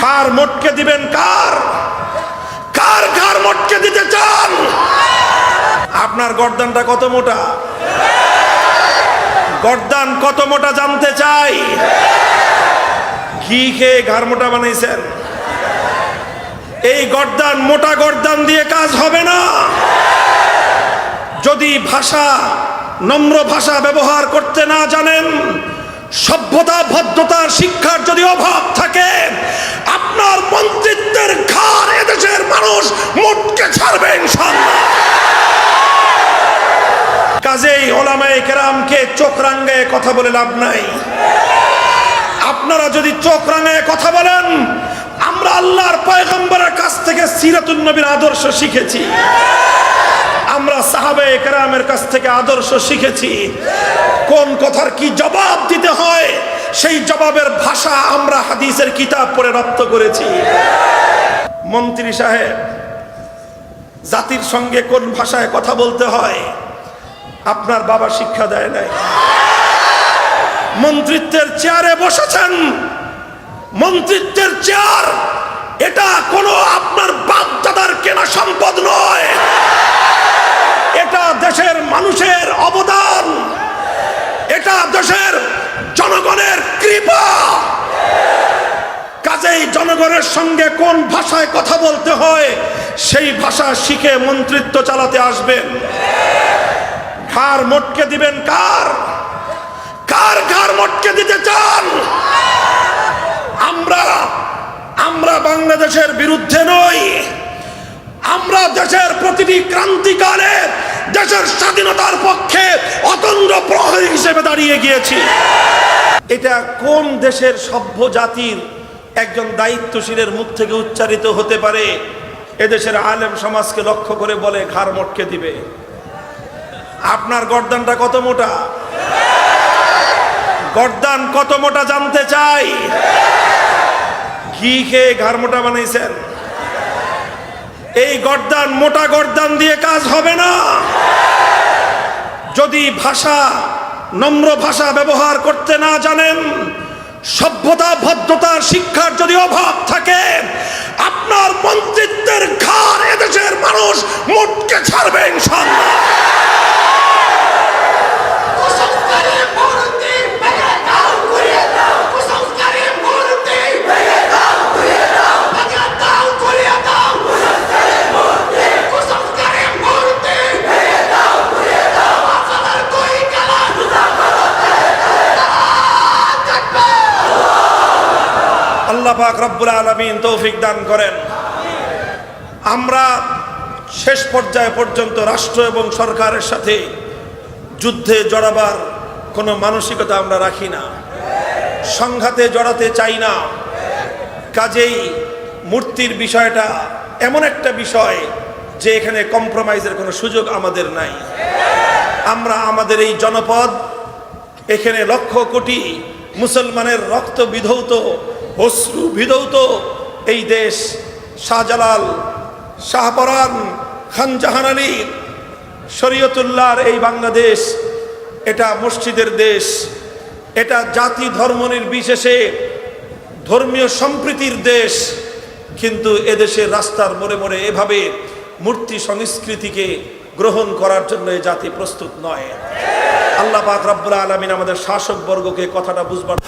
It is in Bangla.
ঘাড় মটকে দিবেন কার? কার ঘাড় মটকে দিতে চান? আপনার গর্দানটা কত মোটা? গর্দান কত মোটা জানতে চাই? ঘি খেয়ে ঘাড় মোটা বানাইছেন। এই গর্দান, মোটা গর্দান দিয়ে কাজ হবে না। যদি ভাষা, নম্র ভাষা ব্যবহার করতে না জানেন, সভ্যতা, ভদ্রতার শিক্ষার যদি অভাব থাকে কাজেই ওলামায়ে কেরামকে চোখ রাঙ্গায় কথা বলে লাভ নাই। আপনারা যদি চোখ রাঙায় কথা বলেন, আমরা আল্লাহর পয়গম্বরের কাছ থেকে সিরাতুন নবীর আদর্শ শিখেছি। আমরা সাহাবে একরামের কাছ থেকে আদর্শ শিখেছি। কোন কথার কি জবাব দিতে হয়, সেই জবাবের ভাষা আমরা হাদিসের কিতাব পড়ে রপ্ত করেছি। মন্ত্রী সাহেব, জাতির সঙ্গে কোন ভাষায় কথা বলতে হয়? আপনার বাবা শিক্ষা দেয় নাই। মন্ত্রিত্বের চেয়ারে বসেছেন। মন্ত্রিত্বের চেয়ার, এটা কোনো আপনার বাপ দাদার কেনা সম্পদ নয়। এটা দেশের মানুষের অবদান। এটা দেশের জনগণের কৃপা। কাজেই জনগণের সঙ্গে কোন ভাষায় কথা বলতে হয়, সেই ভাষা শিখে মন্ত্রিত্ব চালাতে আসবেন। ঘাড় মটকে দিবেন কার? কার ঘাড় মটকে দিতে চান? আমরা আমরা বাংলাদেশের বিরুদ্ধে নই। আমরা দেশের প্রতিটি ক্রান্তিকালে দেশের স্বাধীনতার পক্ষে অতন্দ্র প্রহরী হিসেবে দাঁড়িয়ে গিয়েছি। এটা কোন দেশের সভ্য জাতির একজন দায়িত্বশীলের মুখ থেকে উচ্চারিত হতে পারে? এদেশের আলেম সমাজকে লক্ষ্য করে বলে ঘাড় মটকে দিবে। আপনার গর্দানটা কত মোটা? গর্দান কত মোটা জানতে চাই? ঘি খেয়ে ঘাড় মোটা বানাইছেন। এই গর্দান মোটা গর্দান দিয়ে কাজ হবে না। যদি ভাষা, নম্র ভাষা ব্যবহার করতে না জানেন, সভ্যতা ভদ্রতার শিক্ষার যদি অভাব থাকে, আপনার মন্ত্রিত্বের ঘর এদেশের মানুষ মুটকে ছাড়বে ইনশাল্লাহ আল্লাহ পাক রব্বুল আলমিন তৌফিক দান করেন। আমরা শেষ পর্যায়ে পর্যন্ত রাষ্ট্র এবং সরকারের সাথে যুদ্ধে জড়াবার কোনো মানসিকতা আমরা রাখি না। সংঘাতে জড়াতে চাই না। কাজেই মূর্তির বিষয়টা এমন একটা বিষয় যে এখানে কম্প্রোমাইজের কোনো সুযোগ আমাদের নাই। আমরা আমাদের এই জনপদ, এখানে লক্ষ কোটি মুসলমানের রক্ত বিধৌত অশ্রু বিধৌত এই দেশ শাহজালাল, শাহপরান খান জাহান আলী, শরীয়তুল্লাহর এই বাংলাদেশ, এটা মসজিদের দেশ, এটা জাতি ধর্ম নির্বিশেষে ধর্মীয় সম্প্রীতির দেশ, কিন্তু এদেশের রাস্তার মোড়ে মোড়ে এভাবে মূর্তি সংস্কৃতিকে গ্রহণ করার জন্য এই জাতি প্রস্তুত নয় আল্লাহ পাক রব্বুল আলমিন আমাদের শাসক বর্গকে কথাটা বুঝবার।